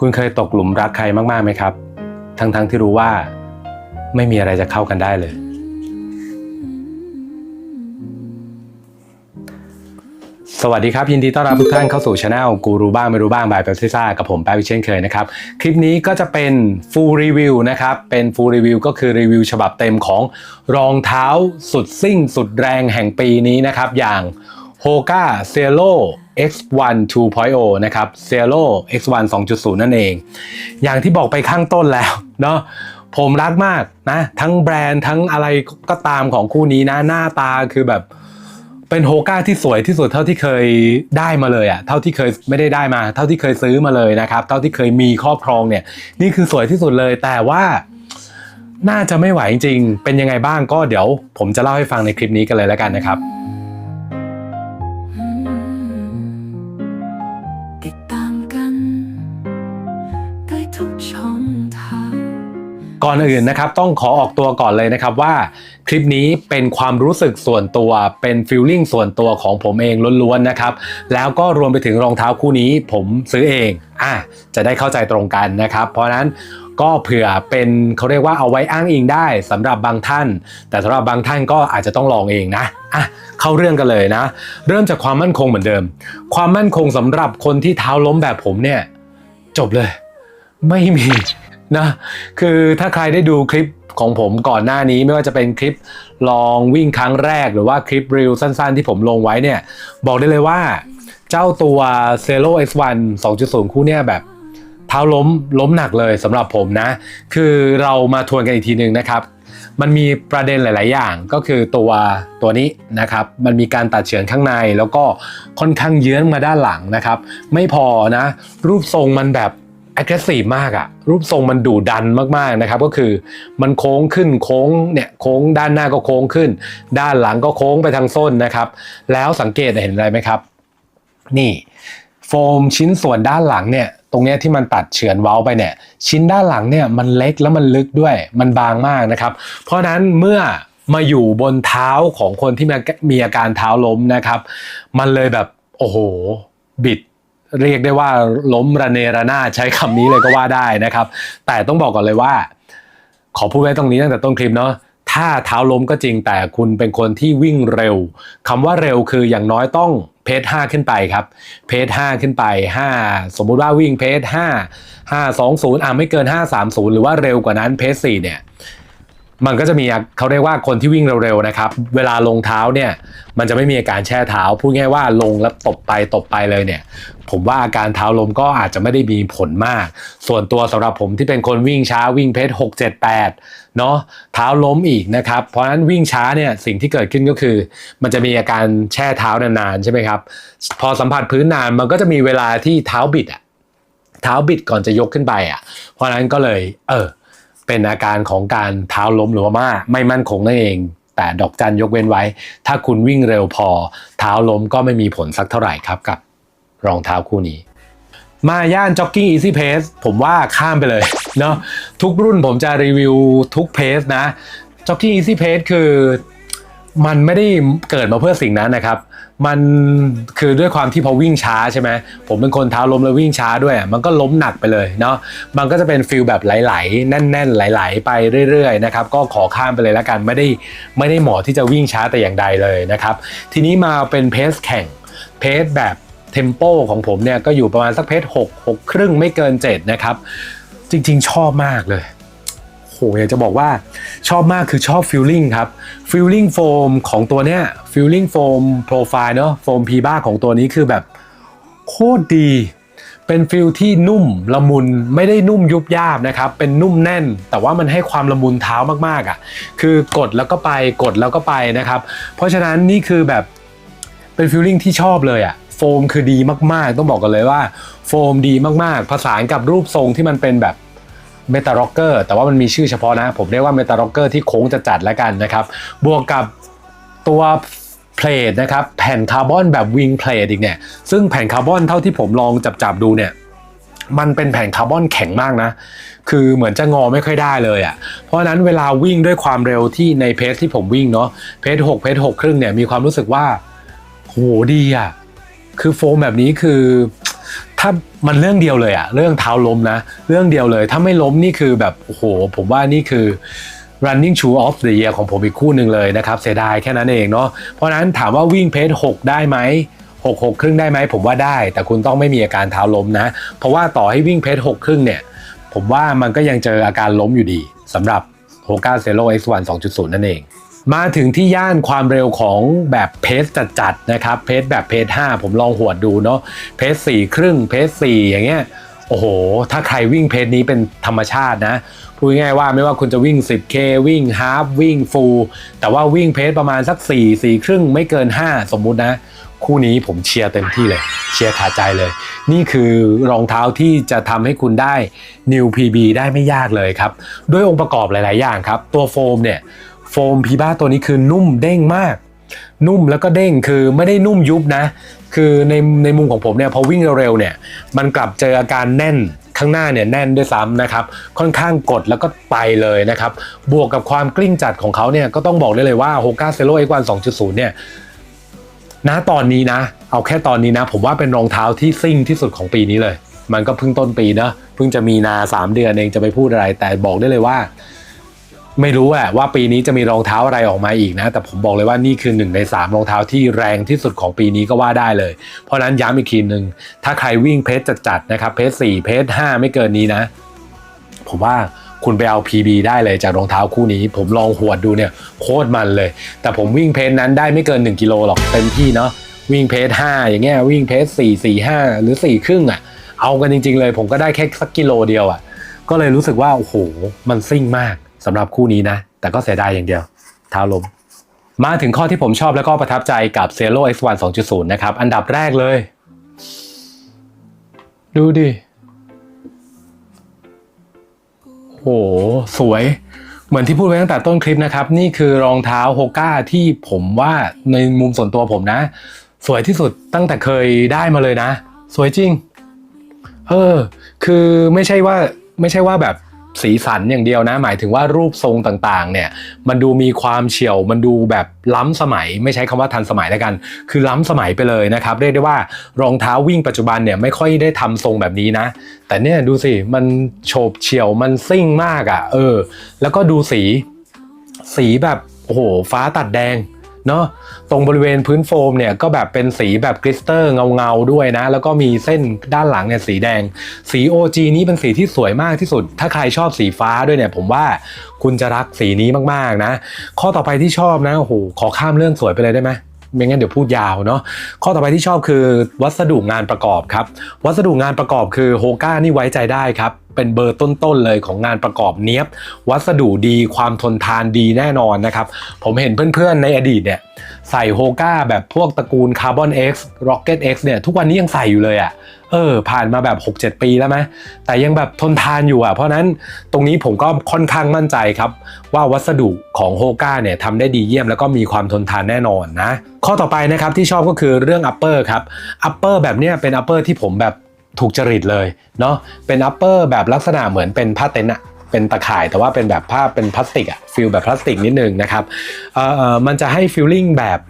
คุณเคยตกหลุมรักใครมากๆไหมครับ ทั้งๆทที่รู้ว่า ไม่มีอะไรจะเข้ากันได้เลย สวัสดีครับ ยินดีต้อนรับทุกท่านเข้าสู่ช anel กูรู้บ้างไม่รู้บ้างบายเปปซิซ่ากับผมแป๊บเช่นเคยนะครับ คลิปนี้ก็จะเป็น full review นะครับ เป็น full review ก็คือรีวิวฉบับเต็มของรองเท้าสุดซิ่ง สุดแรงแห่งปีนี้นะครับ อย่าง Hoka Cielo X1 2.0 นะครับ Cielo X1 2.0 นั่นเอง อย่างที่บอกไปข้างต้นแล้วเนาะผมรักมากนะ ทั้งแบรนด์ทั้งอะไรก็ตามของคู่นี้นะ หน้าตาคือแบบเป็นโฮก้าที่สวยที่สุดเท่าที่เคยได้มาเลยอะเท่าที่เคยไม่ได้ได้มา เท่าที่เคยซื้อมาเลยนะครับ เท่าที่เคยมีครอบครองเนี่ย นี่คือสวยที่สุดเลย แต่ว่าน่าจะไม่ไหวจริงๆเป็นยังไงบ้างก็เดี๋ยว ผมจะเล่าให้ฟังในคลิปนี้กันเลยแล้วกันนะครับ ก่อนอื่นนะครับต้องขอออกตัวก่อนเลยนะครับว่าคลิปนี้เป็นความรู้สึกส่วนตัวเป็นฟีลลิ่งส่วนตัวของผมเองล้วนๆนะครับแล้วก็รวมไปถึงรองเท้าคู่นี้ผมซื้อเองอะจะได้เข้าใจตรงกันนะครับ เพราะฉะนั้นก็เผื่อเป็นเขาเรียกว่าเอาไว้อ้างอิงได้สำหรับบางท่าน แต่สำหรับบางท่านก็อาจจะต้องลองเองนะอะเข้าเรื่องกันเลยนะ เริ่มจากความมั่นคงเหมือนเดิม ความมั่นคงสำหรับคนที่เท้าล้มแบบผมเนี่ยจบเลย ไม่มี นะคือถ้าใครได้ดูคลิปของผมก่อนหน้านี้ไม่ว่าจะเป็นคลิปลองวิ่งครั้งแรกหรือว่าคลิปรีลสั้นๆ ที่ผมลงไว้เนี่ยบอกได้เลยว่า เจ้าตัว c e l o X1 2.0 คู่เนี่ยแบบเท้าล้มล้มหนักเลยสำหรับผมนะ คือเรามาทวนกันอีกทีหนึ่งนะครับ มันมีประเด็นหลาย ๆ อย่างก็คือตัวตัวนี้นะครับ มันมีการตัดเฉือนข้างในแล้วก็ค่อนข้างเยื้อนมาด้านหลังนะครับ ไม่พอนะ รูปทรงมันแบบ aggressive มากอะรูปทรงมันดุดันมากๆนะครับ ก็คือมันโค้งขึ้นโค้งเนี่ยโค้งด้านหน้าก็โค้งขึ้น ด้านหลังก็โค้งไปทางส้นนะครับ แล้วสังเกตเห็นอะไรไหมครับ นี่โฟมชิ้นส่วนด้านหลังเนี่ยตรงเนี้ยที่มันตัดเฉือนเว้าไปเนี่ยชิ้นด้านหลังเนี่ยมันเล็กแล้วมันลึกด้วยมันบางมากนะครับ เพราะนั้นเมื่อมาอยู่บนเท้าของคนที่มีมีอาการเท้าล้มนะครับ มันเลยแบบโอ้โห บิด เรียกได้ว่าล้มระเนระนาดใช้คำนี้เลยก็ว่าได้นะครับ แต่ต้องบอกก่อนเลยว่า ขอพูดไว้ตรงนี้ตั้งแต่ต้นคลิปเนาะถ้าเท้าล้มก็จริงแต่คุณเป็นคนที่วิ่งเร็วคำว่าเร็วคืออย่างน้อยต้องเพจ5ขึ้นไปครับ เพจ5ขึ้นไป 5 สมมุติว่าวิ่งเพจ5 5 2 0อะไม่เกิน 5 3 0 หรือว่าเร็วกว่านั้นเพจ4เนี่ย มันก็จะมีเขาเรียกว่าคนที่วิ่งเร็วๆนะครับ เวลาลงเท้าเนี่ย มันจะไม่มีอาการแช่เท้า พูดง่ายว่าลงแล้วตบไปตบไปเลยเนี่ย ผมว่าอาการเท้าลมก็อาจจะไม่ได้มีผลมาก ส่วนตัวสำหรับผมที่เป็นคนวิ่งช้าวิ่งเพจ6 7 8เนาะเท้าล้มอีกนะครับ เพราะฉะนั้นวิ่งช้าเนี่ยสิ่งที่เกิดขึ้นก็คือ มันจะมีอาการแช่เท้านานๆใช่ไหมครับ พอสัมผัสพื้นนานมันก็จะมีเวลาที่เท้าบิดอะเท้าบิดก่อนจะยกขึ้นไปอะเพราะฉะนั้นก็เลย เออ เป็นอาการของการเท้าล้มหรือว่ามาไม่มั่นคงนั่นเอง แต่ดอกจันยกเว้นไว้ ถ้าคุณวิ่งเร็วพอ เท้าล้มก็ไม่มีผลสักเท่าไหร่ครับกับรองเท้าคู่นี้ มาย่านจ็อกกิ้งอีซี่เพสผมว่าข้ามไปเลยเนาะทุกรุ่นผมจะรีวิวทุกเพสนะจ็อกกิ้งอีซี่เพสคือ มันไม่ได้เกิดมาเพื่อสิ่งนั้นนะครับ มันคือด้วยความที่พอวิ่งช้าใช่ไหมผมเป็นคนเท้าล้มแล้ววิ่งช้าด้วย มันก็ล้มหนักไปเลยเนาะ มันก็จะเป็นฟิลแบบไหลๆ แน่น ๆ ไหลๆ ไปเรื่อยๆ นะครับ ก็ขอข้ามไปเลยแล้วกัน ไม่ได้ไม่ได้เหมาะที่จะวิ่งช้าแต่อย่างใดเลยนะครับ ทีนี้มาเป็นเพสแข่ง เพสแบบเทมโปของผมเนี่ยก็อยู่ประมาณสักเพส6 6ครึ่งไม่เกิน 7 นะครับ จริง ๆ ชอบมากเลย โหอยากจะบอกว่าชอบมากคือชอบฟิลลิ่งครับฟิลลิ่งโฟมของตัวเนี้ยฟิลลิ่งโฟมโปรไฟล์เนาะโฟมพีบ้าของตัวนี้คือแบบโคตรดีเป็นฟิลที่นุ่มละมุนไม่ได้นุ่มยุบยาบนะครับ เป็นนุ่มแน่น แต่ว่ามันให้ความละมุนเท้ามากๆอะ่ะ คือกดแล้วก็ไปกดแล้วก็ไปนะครับ เพราะฉะนั้นนี่คือแบบเป็นฟิลลิ่งที่ชอบเลยอะ่ะโฟมคือดีมากๆ ต้องบอกกันเลยว่าโฟมดีมากๆ ผสานกับรูปทรงที่มันเป็นแบบ เมตาล็อกเกอร์แต่ว่ามันมีชื่อเฉพาะนะ ผมเรียกว่าเมตาล็อกเกอร์ที่โค้งจะจัดแล้วกันนะครับ บวกกับตัวเพลทนะครับ แผ่นคาร์บอนแบบวิงเพลทอีกเนี่ย ซึ่งแผ่นคาร์บอนเท่าที่ผมลองจับจับๆดูเนี่ย มันเป็นแผ่นคาร์บอนแข็งมากนะ คือเหมือนจะงอไม่ค่อยได้เลยอะ่ะ เพราะนั้นเวลาวิ่งด้วยความเร็วที่ในเพสที่ผมวิ่งเนาะ เพส6เพส6ครึ่งเนี่ยมีความรู้สึกว่าโหดีอะ คือโฟมแบบนี้คือ ถ้ามันเรื่องเดียวเลยอะเรื่องเท้าล้มนะ เรื่องเดียวเลย ถ้าไม่ล้มนี่คือแบบโอ้โห ผมว่านี่คือ running shoe of the year ของผมอีกคู่หนึ่งเลยนะครับ เสียดายแค่นั้นเองเนาะเพราะฉะนั้นถามว่าวิ่งเพจ6ได้ไหม6 6ครึ่งได้ไหมผมว่าได้ แต่คุณต้องไม่มีอาการเท้าล้มนะ เพราะว่าต่อให้วิ่งเพจ6ครึ่งเนี่ย ผมว่ามันก็ยังเจออาการล้มอยู่ดีสำหรับ h o k a z e r o X1 2.0 นั่นเอง มาถึงที่ย่านความเร็วของแบบเพสจัดๆนะครับ เพสแบบเพส5ผมลองหวดดูเนาะเพส4ครึ่งเพส4อย่างเงี้ยโอ้โห ถ้าใครวิ่งเพสนี้เป็นธรรมชาตินะ พูดง่ายๆว่าไม่ว่าคุณจะวิ่ง 10K วิ่งฮา f วิ่งฟูลแต่ว่าวิ่งเพสประมาณสัก 4 4 ครึ่งไม่เกิน 5 สมมุตินะ คู่นี้ผมเชียร์เต็มที่เลย เชียร์ขาใจเลย นี่คือรองเท้าที่จะทำให้คุณได้ New PB ได้ไม่ยากเลยครับ ด้วยองค์ประกอบหลาย ๆ อย่างครับ ตัวโฟมเนี่ย โฟมพีบ้าตัวนี้คือนุ่มเด้งมาก นุ่มแล้วก็เด้งคือไม่ได้นุ่มยุบนะ คือในในมุมของผมเนี่ยพอวิ่งเร็วๆเนี่ยมันกลับเจออาการแน่นข้างหน้าเนี่ยแน่นด้วยซ้ำนะครับ ค่อนข้างกดแล้วก็ไปเลยนะครับ บวกกับความกลิ้งจัดของเขาเนี่ยก็ต้องบอกได้เลยว่า h o k a z e r o X1 2.0 เนี่ยณตอนนี้นะ เอาแค่ตอนนี้นะ ผมว่าเป็นรองเท้าที่ซิ่งที่สุดของปีนี้เลย มันก็เพิ่งต้นปีนะเพิ่งจะมีนา 3 เดือนเองจะไปพูดอะไร แต่บอกได้เลยว่า ไม่รู้แหละว่าปีนี้จะมีรองเท้าอะไรออกมาอีกนะ แต่ผมบอกเลยว่านี่คือหนึ่งใน 3 รองเท้าที่แรงที่สุดของปีนี้ก็ว่าได้เลย เพราะนั้นย้ำอีกทีหนึ่งถ้าใครวิ่งเพจจัดๆนะครับเพจ4เพจ5 ไม่เกินนี้นะ ผมว่าคุณไปเอา PB ได้เลยจากรองเท้าคู่นี้ ผมลองหวดดูเนี่ยโคตรมันเลย แต่ผมวิ่งเพจนั้นได้ไม่เกิน 1กิโลหรอกเต็มที่เนาะวิ่งเพจ5อย่างเงี้ยวิ่งเพจ4 4 5 หรือ4ครึ่งอะเอากันจริง ๆ เลย ผมก็ได้แค่สักกิโลเดียวอะก็เลยรู้สึกว่าโอ้โหมันซิ่งมาก สำหรับคู่นี้นะ แต่ก็เสียดายอย่างเดียว เท้าล้มมาถึงข้อที่ผมชอบแล้วก็ประทับใจกับ Zero X1 2.0 นะครับ อันดับแรกเลย ดูดิ โห สวย เหมือนที่พูดไว้ตั้งแต่ต้นคลิปนะครับ นี่คือรองเท้าโฮก้าที่ผมว่าในมุมส่วนตัวผมนะ สวยที่สุดตั้งแต่เคยได้มาเลยนะ สวยจริง เออ คือไม่ใช่ว่าไม่ใช่ว่าแบบ สีสันอย่างเดียวนะ หมายถึงว่ารูปทรงต่างๆ เนี่ย มันดูมีความเฉียว มันดูแบบล้ำสมัย ไม่ใช้คำว่าทันสมัยแล้วกัน คือล้ำสมัยไปเลยนะครับ เรียกได้ว่ารองเท้าวิ่งปัจจุบันเนี่ยไม่ค่อยได้ทำทรงแบบนี้นะ แต่เนี่ยดูสิ มันโฉบเฉียว มันซิ่งมากอะ่ะ เออ แล้วก็ดูสี สีแบบ โอ้โห ฟ้าตัดแดง เนาะตรงบริเวณพื้นโฟมเนี่ยก็แบบเป็นสีแบบกริสเตอร์เงาๆด้วยนะ แล้วก็มีเส้นด้านหลังเนี่ยสีแดง สี OG นี้เป็นสีที่สวยมากที่สุด ถ้าใครชอบสีฟ้าด้วยเนี่ย ผมว่าคุณจะรักสีนี้มากๆนะ ข้อต่อไปที่ชอบนะโอ้โหขอข้ามเรื่องสวยไปเลยได้ไหมไม่งั้นเดี๋ยวพูดยาวเนาะข้อต่อไปที่ชอบคือวัสดุงานประกอบครับ วัสดุงานประกอบคือโฮก้านี่ไว้ใจได้ครับ เป็นเบอร์ต้นๆเลยของงานประกอบเนี้ยบ วัสดุดีความทนทานดีแน่นอนนะครับ ผมเห็นเพื่อนๆในอดีตเนี่ยใส่โฮก้าแบบพวกตระกูล Carbon X Rocket X เนี่ยทุกวันนี้ยังใส่อยู่เลยอะ่ะเออผ่านมาแบบ 6-7 ปีแล้วไหมแต่ยังแบบทนทานอยู่อะ่ะ เพราะนั้นตรงนี้ผมก็ค่อนข้างมั่นใจครับ ว่าวัสดุของโฮก้าเนี่ยทำได้ดีเยี่ยมแล้วก็มีความทนทานแน่นอนนะ ข้อต่อไปนะครับที่ชอบก็คือเรื่อง upper ครับ upper แบบเนี้ยเป็น upper ที่ผมแบบ ถูกจริตเลยเนาะเป็น upper แบบลักษณะเหมือนเป็นผ้าเต็นท์อะเป็นตะข่ายแต่ว่าเป็นแบบผ้าเป็นพลาสติกอะฟิลแบบพลาสติกนิดนึงนะครับเอ่อออมันจะให้ฟีลลิ่งแบบ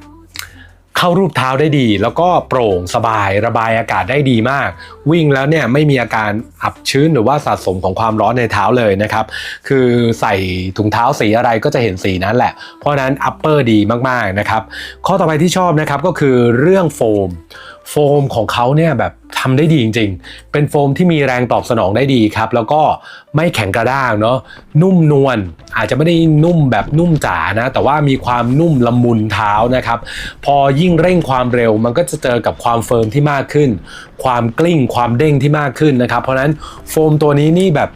เข้ารูปเท้าได้ดี แล้วก็โปร่งสบายระบายอากาศได้ดีมาก วิ่งแล้วเนี่ยไม่มีอาการอับชื้นหรือว่าสะสมของความร้อนในเท้าเลยนะครับ คือใส่ถุงเท้าสีอะไรก็จะเห็นสีนั้นแหละ เพราะฉะนั้นอัปเปอร์ดีมากๆนะครับ ข้อต่อไปที่ชอบนะครับก็คือเรื่องโฟม โฟมของเขาเนี่ยแบบทำได้ดีจริง ๆ เป็นโฟมที่มีแรงตอบสนองได้ดีครับ แล้วก็ไม่แข็งกระด้างเนาะนุ่มนวลอาจจะไม่ได้นุ่มแบบนุ่มจ๋านะ แต่ว่ามีความนุ่มละมุนเท้านะครับ พอยิ่งเร่งความเร็วมันก็จะเจอกับความเฟิร์มที่มากขึ้น ความกลิ้งความเด้งที่มากขึ้นนะครับ เพราะฉะนั้นโฟมตัวนี้นี่แบบ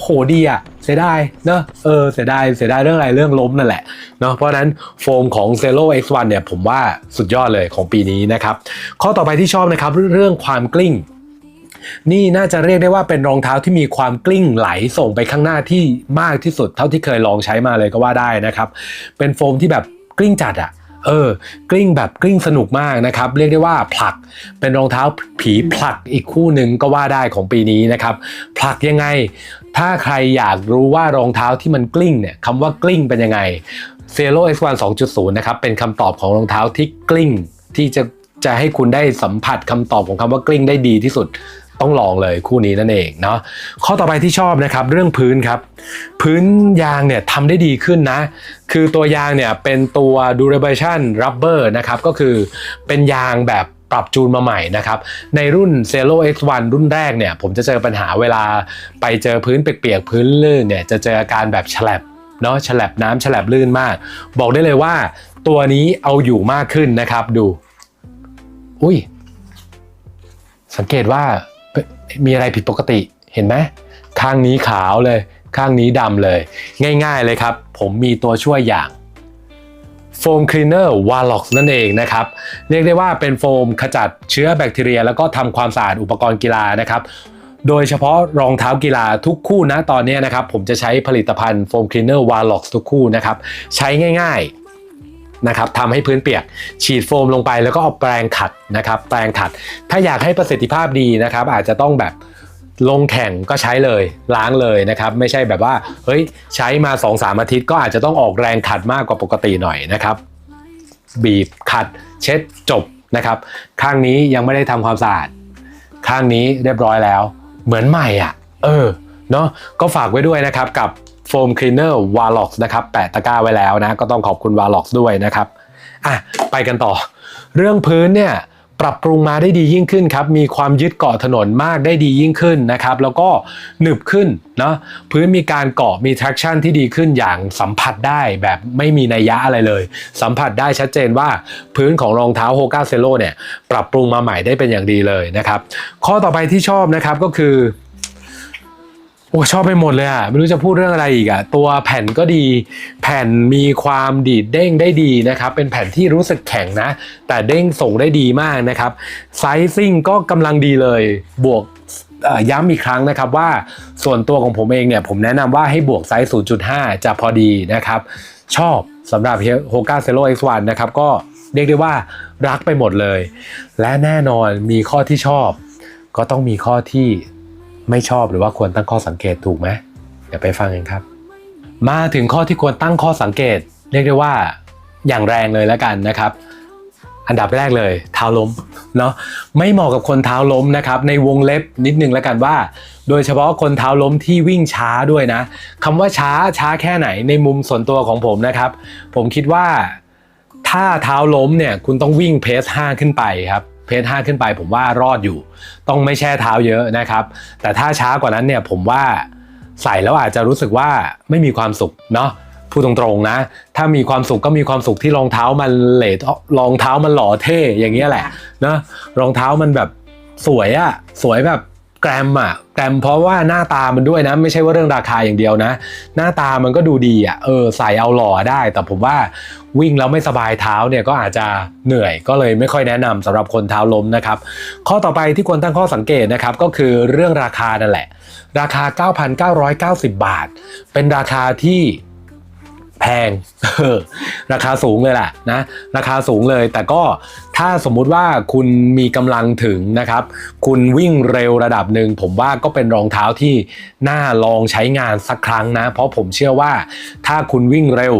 โหดีอะ เสียดายเนอะเออเสียดายเสียดายเรื่องอะไรเรื่องล้มนั่นแหละเนาะเพราะฉะนั้นโฟมของ Zero X1 เนี่ยผมว่าสุดยอดเลยของปีนี้นะครับข้อต่อไปที่ชอบนะครับเรื่องความกลิ้งนี่น่าจะเรียกได้ว่าเป็นรองเท้าที่มีความกลิ้งไหลส่งไปข้างหน้าที่มากที่สุด เท่าที่เคยลองใช้มาเลยก็ว่าได้นะครับ เป็นโฟมที่แบบกลิ้งจัดอะเออกลิ้งแบบกลิ้งสนุกมากนะครับ เรียกได้ว่าผลักเป็นรองเท้าผีผลักอีกคู่หนึ่งก็ว่าได้ของปีนี้นะครับ ผลักยังไง ถ้าใครอยากรู้ว่ารองเท้าที่มันกลิ้งเนี่ยคำว่ากลิ้งเป็นยังไง Zero X1 2.0 นะครับ เป็นคำตอบของรองเท้าที่กลิ้ง ที่จะจะให้คุณได้สัมผัสคำตอบของคำว่ากลิ้งได้ดีที่สุดต้องลองเลยคู่นี้นั่นเองเนาะข้อต่อไปที่ชอบนะครับเรื่องพื้นครับ พื้นยางเนี่ยทำได้ดีขึ้นนะ คือตัวยางเนี่ยเป็นตัว duration rubber นะครับก็คือเป็นยางแบบ ปรับจูนมาใหม่นะครับ ในรุ่น Zero X1 รุ่นแรกเนี่ย ผมจะเจอปัญหาเวลาไปเจอพื้นเปียกๆพื้นลื่นเนี่ย จะเจออาการแบบฉลับเนาะฉลับน้ำฉลับลื่นมาก บอกได้เลยว่าตัวนี้เอาอยู่มากขึ้นนะครับดู อุ้ย สังเกตว่ามีอะไรผิดปกติเห็นไหมข้างนี้ขาวเลย ข้างนี้ดำเลย ง่าย ๆเลยครับ ผมมีตัวช่วยอย่าง โฟมคลีนเนอร์วาล็อกนั่นเองนะครับเรียกได้ว่าเป็นโฟมขจัดเชื้อแบคทีเรีย แล้วก็ทำความสะอาดอุปกรณ์กีฬานะครับโดยเฉพาะรองเท้ากีฬาทุกคู่นะตอนนี้นะครับ ผมจะใช้ผลิตภัณฑ์โฟมคลีนเนอร์วาล็อกทุกคู่นะครับใช้ง่ายๆนะครับทำให้พื้นเปียก ฉีดโฟมลงไปแล้วก็เอาแปรงขัดนะครับแปรงขัด ถ้าอยากให้ประสิทธิภาพดีนะครับ อาจจะต้องแบบ ลงแข่งก็ใช้เลยล้างเลยนะครับ ไม่ใช่แบบว่าเฮ้ยใช้มา2-3อาทิตย์ก็อาจจะต้องออกแรงขัดมากกว่าปกติหน่อยนะครับ บีบขัดเช็ดจบนะครับ ข้างนี้ยังไม่ได้ทำความสะอาด ข้างนี้เรียบร้อยแล้ว เหมือนใหม่อะ เออเนาะก็ฝากไว้ด้วยนะครับกับโฟมคลีนเนอร์วาล็อกนะครับแปะตะกร้าไว้แล้วนะ ก็ต้องขอบคุณวาล็อกด้วยนะครับอะไปกันต่อ เรื่องพื้นเนี่ย ปรับปรุงมาได้ดียิ่งขึ้นครับมีความยึดเกาะถนนมากได้ดียิ่งขึ้นนะครับแล้วก็หนึบขึ้นเนาะพื้นมีการเกาะมี traction ที่ดีขึ้นอย่างสัมผัสได้แบบไม่มีนัยยะอะไรเลย สัมผัสได้ชัดเจนว่าพื้นของรองเท้า Hoka c e l o เนี่ยปรับปรุงมาใหม่ได้เป็นอย่างดีเลยนะครับข้อต่อไปที่ชอบนะครับก็คือ โอ้ชอบไปหมดเลยอะไม่รู้จะพูดเรื่องอะไรอีกอะตัวแผ่นก็ดี แผ่นมีความดีดเด้งได้ดีนะครับ เป็นแผ่นที่รู้สึกแข็งนะ แต่เด้งส่งได้ดีมากนะครับไซซิ่งก็กำลังดีเลย บวกย้ำอีกครั้งนะครับว่าส่วนตัวของผมเองเนี่ย ผมแนะนำว่าให้บวกไซส์ 0.5 จะพอดีนะครับ ชอบสำหรับ Hoka Celo X1 นะครับ ก็เรียกได้ว่ารักไปหมดเลย และแน่นอนมีข้อที่ชอบ ก็ต้องมีข้อที่ ไม่ชอบหรือว่าควรตั้งข้อสังเกตถูกไหมเดี๋ยวไปฟังกันครับ มาถึงข้อที่ควรตั้งข้อสังเกต เรียกได้ว่าอย่างแรงเลยแล้วกันนะครับ อันดับแรกเลยเท้าล้มเนาะไม่เหมาะกับคนเท้าล้มนะครับ ในวงเล็บนิดนึงแล้วกันว่า โดยเฉพาะคนเท้าล้มที่วิ่งช้าด้วยนะคำว่าช้าช้าแค่ไหนในมุมส่วนตัวของผมนะครับ ผมคิดว่าถ้าเท้าล้มเนี่ยคุณต้องวิ่งเพส5ขึ้นไปครับ เพจห้าขึ้นไปผมว่ารอดอยู่ ต้องไม่แช่เท้าเยอะนะครับ แต่ถ้าช้ากว่านั้นเนี่ยผมว่าใส่แล้วอาจจะรู้สึกว่าไม่มีความสุขเนาะพูดตรงๆนะ ถ้ามีความสุขก็มีความสุขที่รองเท้ามันเลทรองเท้ามันหล่อเท่อย่างเงี้ยแหละนะรองเท้ามันแบบสวยอะสวยแบบ แกรมอะแกรมเพราะว่าหน้าตามันด้วยนะ ไม่ใช่ว่าเรื่องราคาอย่างเดียวนะ หน้าตามันก็ดูดีอะเออใส่เอาหล่อได้ แต่ผมว่าวิ่งแล้วไม่สบายเท้าเนี่ยก็อาจจะเหนื่อยก็เลยไม่ค่อยแนะนำสำหรับคนเท้าล้มนะครับ ข้อต่อไปที่ควรตั้งข้อสังเกตนะครับก็คือเรื่องราคานั่นแหละ ราคา 9,990 บาท เป็นราคาที่ แพงราคาสูงเลยแหละนะราคาสูงเลย แต่ก็ถ้าสมมุติว่าคุณมีกำลังถึงนะครับ คุณวิ่งเร็วระดับหนึ่งผมว่าก็เป็นรองเท้าที่น่าลองใช้งานสักครั้งนะ เพราะผมเชื่อว่าถ้าคุณวิ่งเร็ว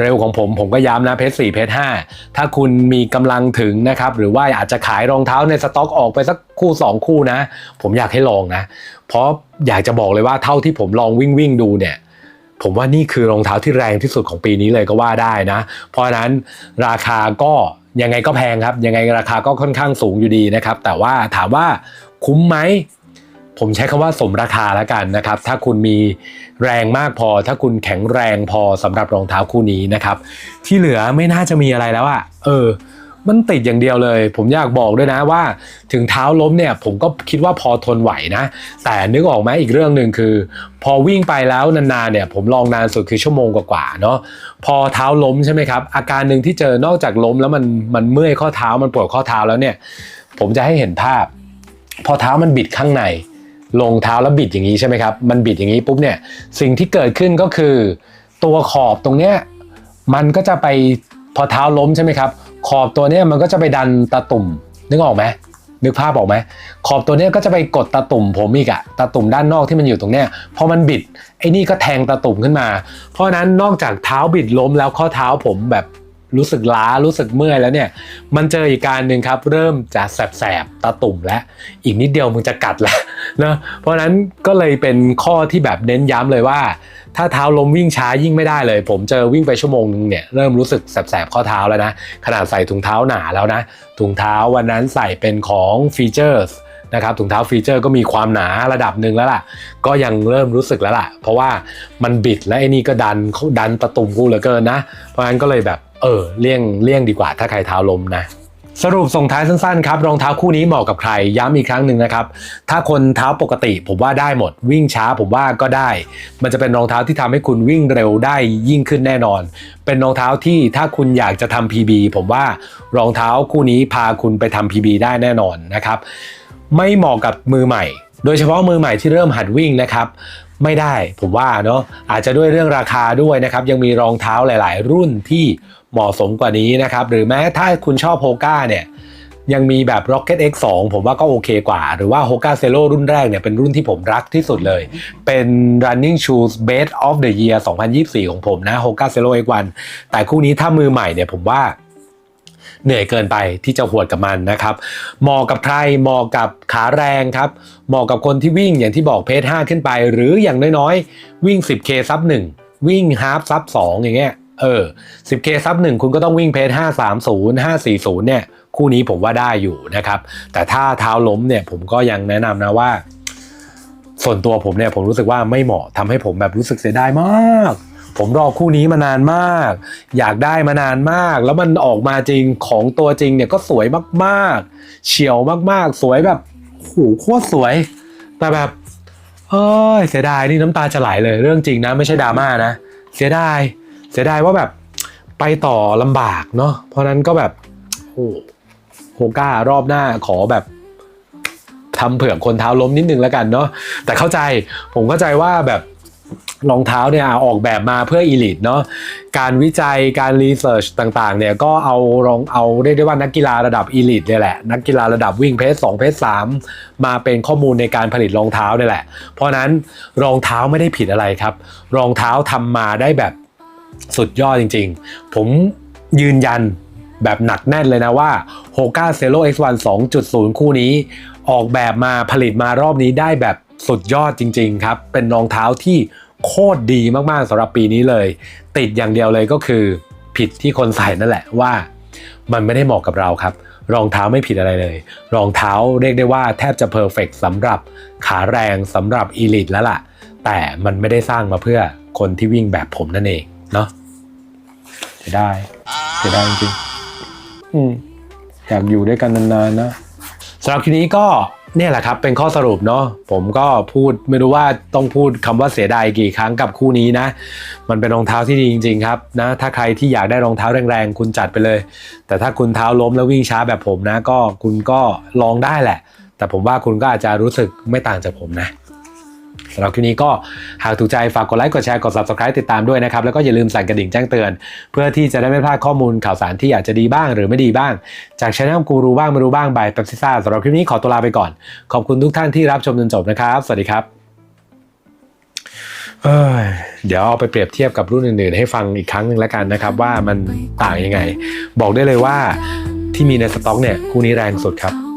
เร็วของผมผมก็ย้ำนะเพจสี่เพจห้าถ้าคุณมีกำลังถึงนะครับ หรือว่าอาจจะขายรองเท้าในสต็อกออกไปสักคู่ 2 คู่นะ ผมอยากให้ลองนะ เพราะอยากจะบอกเลยว่าเท่าที่ผมลองวิ่งวิ่งดูเนี่ย ผมว่านี่คือรองเท้าที่แรงที่สุดของปีนี้เลยก็ว่าได้นะ เพราะนั้นราคาก็ยังไงก็แพงครับ ยังไงราคาก็ค่อนข้างสูงอยู่ดีนะครับ แต่ว่าถามว่าคุ้มไหมผมใช้คำว่าสมราคาแล้วกันนะครับ ถ้าคุณมีแรงมากพอ ถ้าคุณแข็งแรงพอสำหรับรองเท้าคู่นี้นะครับ ที่เหลือไม่น่าจะมีอะไรแล้วอะเออ มันติดอย่างเดียวเลย ผมอยากบอกด้วยนะว่า ถึงเท้าล้มเนี่ยผมก็คิดว่าพอทนไหวนะ แต่นึกออกไหมอีกเรื่องหนึ่งคือ พอวิ่งไปแล้วนานๆเนี่ยผมลองนานสุดคือชั่วโมงกว่าๆเนาะพอเท้าล้มใช่ไหมครับ อาการหนึ่งที่เจอนอกจากล้มแล้วมันมันเมื่อยข้อเท้ามันปวดข้อเท้าแล้วเนี่ยผมจะให้เห็นภาพ พอเท้ามันบิดข้างใน ลงเท้าแล้วบิดอย่างนี้ใช่ไหมครับมันบิดอย่างนี้ปุ๊บเนี่ยสิ่งที่เกิดขึ้นก็คือ ตัวขอบตรงเนี้ยมันก็จะไปพอเท้าล้มใช่ไหมครับ ขอบตัวเนี้ยมันก็จะไปดันตาตุ่มนึกออกไหมนึกภาพออกไหมขอบตัวเนี้ยก็จะไปกดตาตุ่มผมอีกอะตาตุ่มด้านนอกที่มันอยู่ตรงเนี้ยพอมันบิดไอ้นี่ก็แทงตาตุ่มขึ้นมา เพราะนั้นนอกจากเท้าบิดล้มแล้วข้อเท้าผมแบบรู้สึกล้ารู้สึกเมื่อยแล้วเนี่ย มันเจออีกการหนึ่งครับ เริ่มจะแสบๆตาตุ่มแล้ว อีกนิดเดียวมึงจะกัดแล้วนะเพราะนั้นก็เลยเป็นข้อที่แบบเน้นย้ำเลยว่า ถ้าเท้าลมวิ่งช้ายิ่งไม่ได้เลย ผมเจอวิ่งไปชั่วโมงนึงเนี่ยเริ่มรู้สึกแสบๆข้อเท้าแล้วนะขนาดใส่ถุงเท้าหนาแล้วนะถุงเท้าวันนั้นใส่เป็นของฟีเจอร์นะครับถุงเท้าฟีเจอร์ก็มีความหนาระดับหนึ่งแล้วล่ะ ก็ยังเริ่มรู้สึกแล้วล่ะ เพราะว่ามันบิดและไอ้นี่ก็ดันเขาดันตะตุมกูเหลือเกินนะ เพราะฉะนั้นก็เลยแบบเออเลี่ยงเลี่ยงดีกว่าถ้าใครเท้าลมนะ สรุปส่งท้ายสั้นๆครับรองเท้าคู่นี้เหมาะกับใคร ย้ำอีกครั้งหนึ่งนะครับ ถ้าคนเท้าปกติผมว่าได้หมดวิ่งช้าผมว่าก็ได้ มันจะเป็นรองเท้าที่ทำให้คุณวิ่งเร็วได้ยิ่งขึ้นแน่นอน เป็นรองเท้าที่ถ้าคุณอยากจะทำ PB ผมว่ารองเท้าคู่นี้พาคุณไปทำ PB ได้แน่นอนนะครับ ไม่เหมาะกับมือใหม่ โดยเฉพาะมือใหม่ที่เริ่มหัดวิ่งนะครับ ไม่ได้ ผมว่าเนาะอาจจะด้วยเรื่องราคาด้วยนะครับยังมีรองเท้าหลาย ๆ รุ่นที่เหมาะสมกว่านี้นะครับหรือแม้ถ้าคุณชอบโฮก้าเนี่ยยังมีแบบ Rocket X2 ผมว่าก็โอเคกว่า หรือว่า Hoka Zero รุ่นแรกเนี่ยเป็นรุ่นที่ผมรักที่สุดเลย เป็น running shoes best of the year 2024 ของผมนะ Hoka Zero X1 แต่คู่นี้ถ้ามือใหม่เนี่ยผมว่า เหนื่อยเกินไปที่จะหวดกับมันนะครับเหมาะกับใครเหมาะกับขาแรงครับเหมาะกับคนที่วิ่งอย่างที่บอกเพจ5ขึ้นไป หรืออย่างน้อยๆ วิ่ง 10k ซับ1วิ่งฮาฟซับ2อย่างเงี้ยเออ 10k ซับ1คุณก็ต้องวิ่งเพจ530 540 เนี่ยคู่นี้ผมว่าได้อยู่นะครับ แต่ถ้าเท้าล้มเนี่ยผมก็ยังแนะนำนะว่า ส่วนตัวผมเนี่ยผมรู้สึกว่าไม่เหมาะทำให้ผมแบบรู้สึกเสียดายมาก ผมรอคู่นี้มานานมาก อยากได้มานานมาก แล้วมันออกมาจริงของตัวจริงเนี่ยก็สวยมากๆ เฉียวมากๆ สวยแบบโหโคตรสวย แต่แบบเอ้ยเสียดายนี่น้ำตาจะไหลเลยเรื่องจริงนะ ไม่ใช่ดราม่านะ เสียดายเสียดายว่าแบบไปต่อลำบากเนาะเพราะนั้นก็แบบโอ้โหก้ารอบหน้าขอแบบทำเผื่อคนเท้าล้มนิดนึงแล้วกันเนาะแต่เข้าใจผมเข้าใจว่าแบบ รองเท้าเนี่ยออกแบบมาเพื่ออีลิทเนาะการวิจัยการรีเสิร์ชต่างๆเนี่ยก็เอารองเอาเรียกได้ว่านักกีฬาระดับอีลิทเนี่ยแหละ นักกีฬาระดับวิ่งเพจ2เพจ3มาเป็นข้อมูลในการผลิตรองเท้าเนี่ยแหละ เพราะฉะนั้นรองเท้าไม่ได้ผิดอะไรครับ รองเท้าทำมาได้แบบสุดยอดจริง ๆ ผมยืนยันแบบหนักแน่นเลยนะว่า Hoka Zero X1 2.0 คู่นี้ ออกแบบมาผลิตมารอบนี้ได้แบบสุดยอดจริง ๆ ครับ เป็นรองเท้าที่ โคตรดีมากๆสำหรับปีนี้เลย ติดอย่างเดียวเลยก็คือผิดที่คนใส่นั่นแหละว่า มันไม่ได้เหมาะกับเราครับรองเท้าไม่ผิดอะไรเลย รองเท้าเรียกได้ว่าแทบจะเพอร์เฟกสำหรับขาแรงสำหรับอีลิทแล้วล่ะ แต่มันไม่ได้สร้างมาเพื่อคนที่วิ่งแบบผมนั่นเองเนาะเสียดายเสียดายจริงๆอืมอยากอยู่ด้วยกันนานๆนะสำหรับคลิปนี้ก็ เนี่ยแหละครับเป็นข้อสรุปเนาะผมก็พูดไม่รู้ว่าต้องพูดคำว่าเสียดายกี่ครั้งกับคู่นี้นะ มันเป็นรองเท้าที่ดีจริง ๆ ครับนะถ้าใครที่อยากได้รองเท้าแรงๆ คุณจัดไปเลย แต่ถ้าคุณเท้าล้มแล้ววิ่งช้าแบบผมนะ ก็คุณก็ลองได้แหละ แต่ผมว่าคุณก็อาจจะรู้สึกไม่ต่างจากผมนะ สำหรับคลิปนี้ก็หากถูกใจฝากกดไลค์กดแชร์กด subscribe ติดตามด้วยนะครับแล้วก็อย่าลืมสั่นกระดิ่งแจ้งเตือน เพื่อที่จะได้ไม่พลาดข้อมูลข่าวสารที่อาจจะดีบ้างหรือไม่ดีบ้าง จากช anel กูรู้บ้างไม่รู้บ้างบายเ e ปซิซ่าสำหรับคลิปนี้ขอตัวลาไปก่อน ขอบคุณทุกท่านที่รับชมจนจบนะครับ สวัสดีครับเดี๋ยวเอาไปเปรียบเทียบกับรุ่นอื่นๆ ให้ฟังอีกครั้งหนึ่งแล้วกันนะครับ ว่ามันต่างยังไง บอกได้เลยว่าที่มีในสต็อกเนี่ยคู่นี้แรงสุดครับ